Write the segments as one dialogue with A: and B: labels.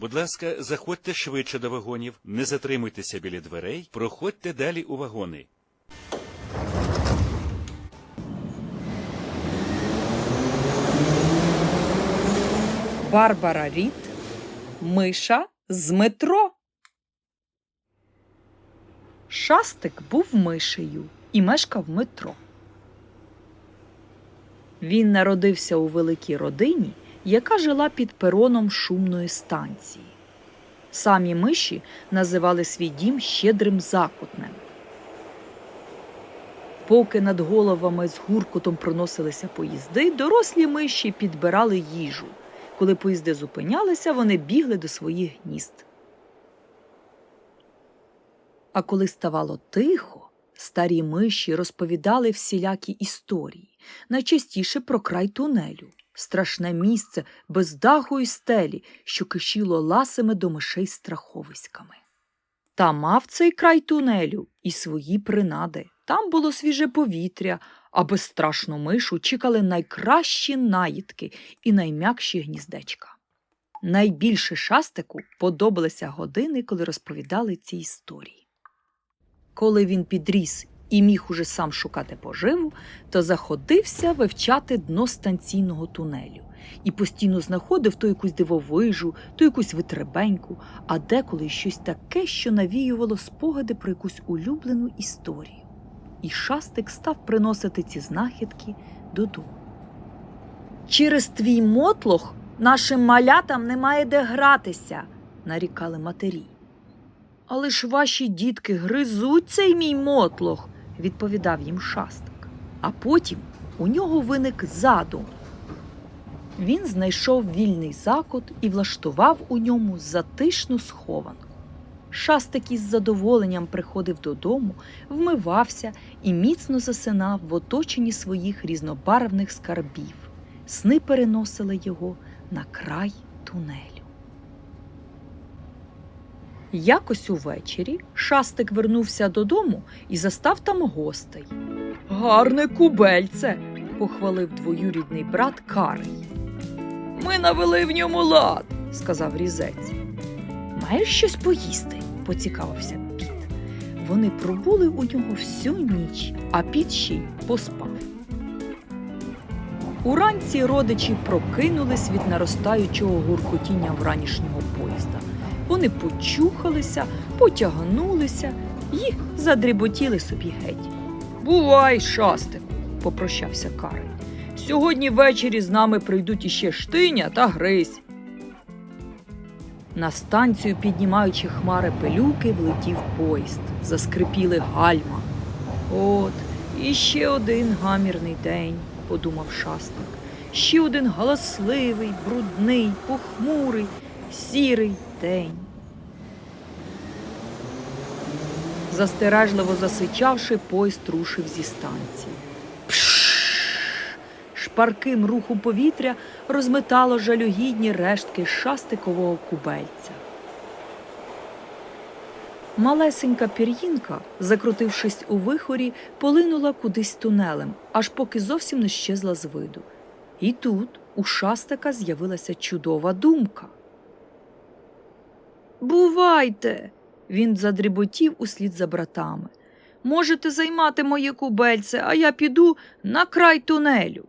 A: Будь ласка, заходьте швидше до вагонів, не затримуйтеся біля дверей, проходьте далі у вагони.
B: Барбара Рід, Миша з метро. Шастик був мишею і мешкав в метро. Він народився у великій родині, яка жила під пероном шумної станції. Самі миші називали свій дім щедрим закутнем. Поки над головами з гуркутом проносилися поїзди, дорослі миші підбирали їжу. Коли поїзди зупинялися, вони бігли до своїх гнізд. А коли ставало тихо, старі миші розповідали всілякі історії, найчастіше про край тунелю, страшне місце без даху і стелі, що кишіло ласими до мишей страховиськами. Та мав цей край тунелю і свої принади. Там було свіже повітря, а безстрашну мишу чекали найкращі наїдки і найм'якші гніздечка. Найбільше шастику подобалися години, коли розповідали ці історії. Коли він підріс і міг уже сам шукати поживу, то заходився вивчати дно станційного тунелю і постійно знаходив то якусь дивовижу, то якусь витребеньку, а деколи щось таке, що навіювало спогади про якусь улюблену історію. І шастик став приносити ці знахідки додому. Через твій мотлох нашим малятам немає де гратися, нарікали матері. Але ж ваші дітки гризуть цей мій мотлох, відповідав їм шастик. А потім у нього виник задум. Він знайшов вільний закут і влаштував у ньому затишну схованку. Шастик із задоволенням приходив додому, вмивався і міцно засинав в оточенні своїх різнобарвних скарбів. Сни переносили його на край тунелю. Якось увечері шастик вернувся додому і застав там гостей. Гарне кубельце, похвалив двоюрідний брат Карий. Ми навели в ньому лад, сказав різець. Маєш щось поїсти? поцікавився піт. Вони пробули у нього всю ніч, а піт ще й поспав. Уранці родичі прокинулись від наростаючого гуркотіння вранішнього поїзда. Вони почухалися, потягнулися і задріботіли собі геть. Бувай, шастику, попрощався Карий. Сьогодні ввечері з нами прийдуть іще штиня та гризь. На станцію, піднімаючи хмари пилюки, влетів поїзд. Заскрипіли гальма. От, іще один гамірний день, подумав шастик. Ще один галасливий, брудний, похмурий, сірий день. Застережливо засичавши, поїзд рушив зі станції. Шпарким рухом повітря розметало жалюгідні рештки шастикового кубельця. Малесенька пір'їнка, закрутившись у вихорі, полинула кудись тунелем, аж поки зовсім не щезла з виду. І тут у шастика з'явилася чудова думка. Бувайте! Він задріботів услід за братами. Можете займати моє кубельце, а я піду на край тунелю.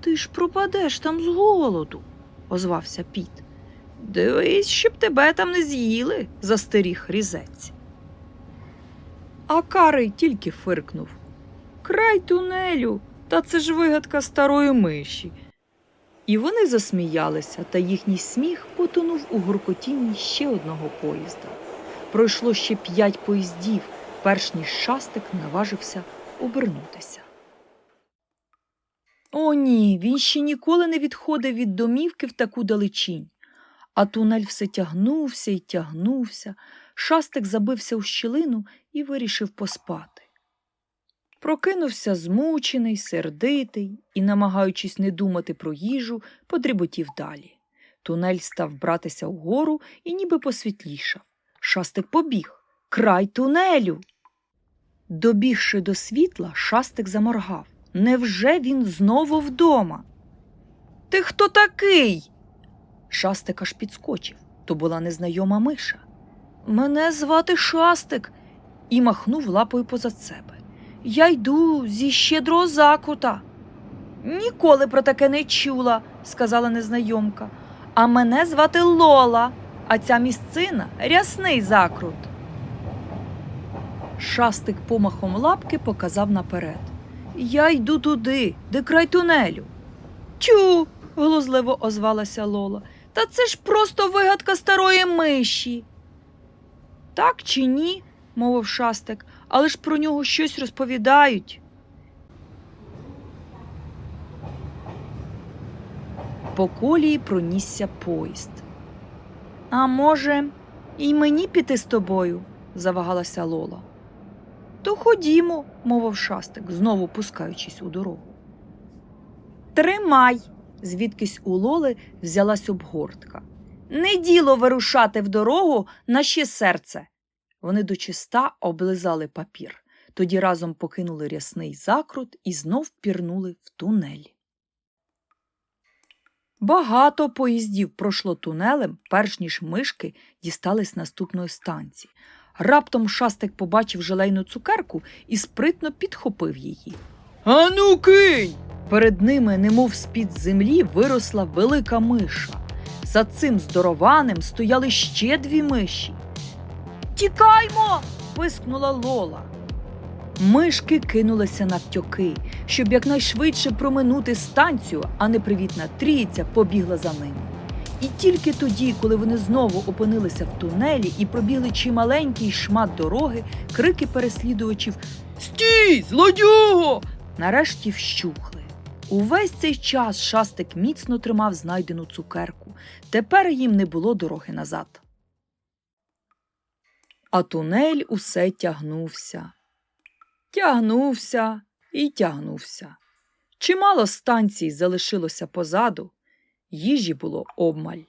B: Ти ж пропадеш там з голоду, озвався піт. Дивись, щоб тебе там не з'їли, застеріг різець. А карий тільки фиркнув. Край тунелю, та це ж вигадка старої миші. І вони засміялися, та їхній сміх потонув у гуркотінні ще одного поїзда. Пройшло ще п'ять поїздів, перш ніж шастик наважився обернутися. О, ні, він ще ніколи не відходив від домівки в таку далечінь. А тунель все тягнувся і тягнувся. Шастик забився у щілину і вирішив поспати. Прокинувся змучений, сердитий і, намагаючись не думати про їжу, подріботів далі. Тунель став братися вгору і ніби посвітлішав. Шастик побіг. Край тунелю. Добігши до світла, шастик заморгав. Невже він знову вдома? Ти хто такий? Шастик аж підскочив. То була незнайома миша. Мене звати Шастик, і махнув лапою позад себе. Я йду зі щедрого закута. Ніколи про таке не чула, сказала незнайомка. А мене звати Лола, а ця місцина рясний закрут. Шастик помахом лапки показав наперед. Я йду туди, де край тунелю. Тю. глузливо озвалася Лола. Та це ж просто вигадка старої миші. Так чи ні, мовив шастик, але ж про нього щось розповідають. По колії пронісся поїзд. А може, і мені піти з тобою? завагалася Лола. То ходімо, мовив шастик, знову пускаючись у дорогу. Тримай, звідкись у Лоли взялась обгортка. Не діло вирушати в дорогу на ще серце. Вони дочиста облизали папір, тоді разом покинули рясний закрут і знов пірнули в тунель. Багато поїздів пройшло тунелем, перш ніж мишки дістались наступної станції. Раптом шастик побачив желейну цукерку і спритно підхопив її. Ану кинь! Перед ними, немов з-під землі, виросла велика миша. За цим здорованим стояли ще дві миші. Тікаймо. пискнула Лола. Мишки кинулися навтьоки, щоб якнайшвидше проминути станцію, а непривітна трійця побігла за ними. І тільки тоді, коли вони знову опинилися в тунелі і пробігли чималенький шмат дороги, крики переслідувачів Стій, злодюго! нарешті вщухли. Увесь цей час шастик міцно тримав знайдену цукерку. Тепер їм не було дороги назад. А тунель усе тягнувся. Тягнувся і тягнувся. Чимало станцій залишилося позаду, їжі було обмаль.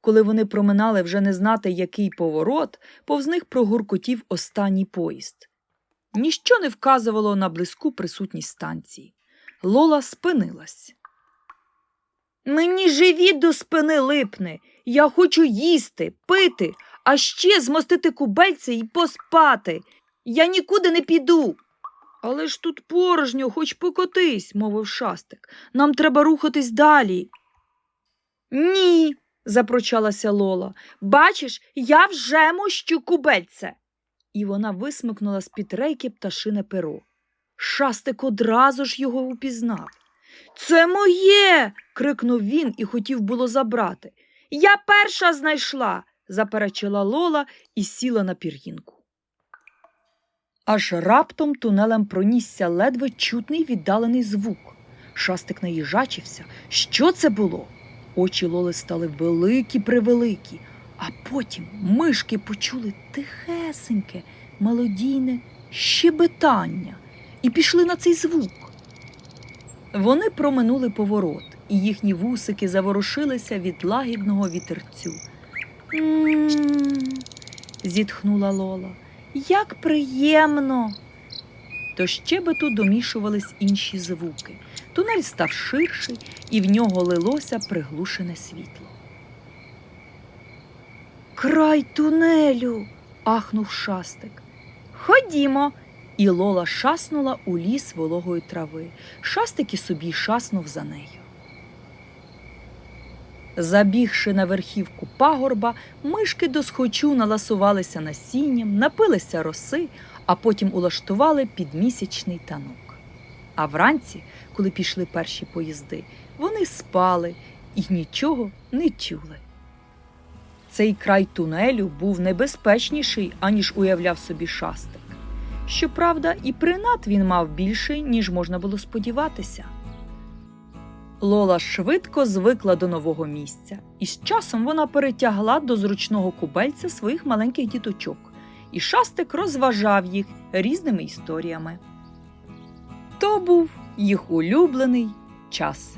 B: Коли вони проминали вже не знати, який поворот, повз них прогуркотів останній поїзд. Ніщо не вказувало на близьку присутність станції. Лола спинилась. Мені живіт до спини липне. Я хочу їсти, пити, а ще змостити кубельці і поспати. Я нікуди не піду. Але ж тут порожньо, хоч покотись, мовив шастик. Нам треба рухатись далі. Ні, запрочалася Лола. Бачиш, я вже мощу кубельце. І вона висмикнула з під рейки пташине перо. Шастик одразу ж його упізнав. Це моє. крикнув він і хотів було забрати. Я перша знайшла, заперечила Лола і сіла на пір'їнку. Аж раптом тунелем пронісся ледве чутний віддалений звук. Шастик наїжачився. Що це було? Очі Лоли стали великі превеликі, а потім мишки почули тихесеньке, мелодійне щебетання і пішли на цей звук. Вони проминули поворот, і їхні вусики заворушилися від лагідного вітерцю. «М-м-м», зітхнула Лола. Як приємно. До щебету домішувались інші звуки. Тунель став ширший, і в нього лилося приглушене світло. Край тунелю. ахнув шастик. Ходімо. І Лола шаснула у ліс вологої трави. Шастик і собі шаснув за нею. Забігши на верхівку пагорба, мишки досхочу наласувалися насінням, напилися роси, а потім улаштували підмісячний танок. А вранці, коли пішли перші поїзди, вони спали і нічого не чули. Цей край тунелю був небезпечніший, аніж уявляв собі шастик. Щоправда, і принад він мав більше, ніж можна було сподіватися. Лола швидко звикла до нового місця, і з часом вона перетягла до зручного кубельця своїх маленьких діточок, і шастик розважав їх різними історіями. То був їх улюблений час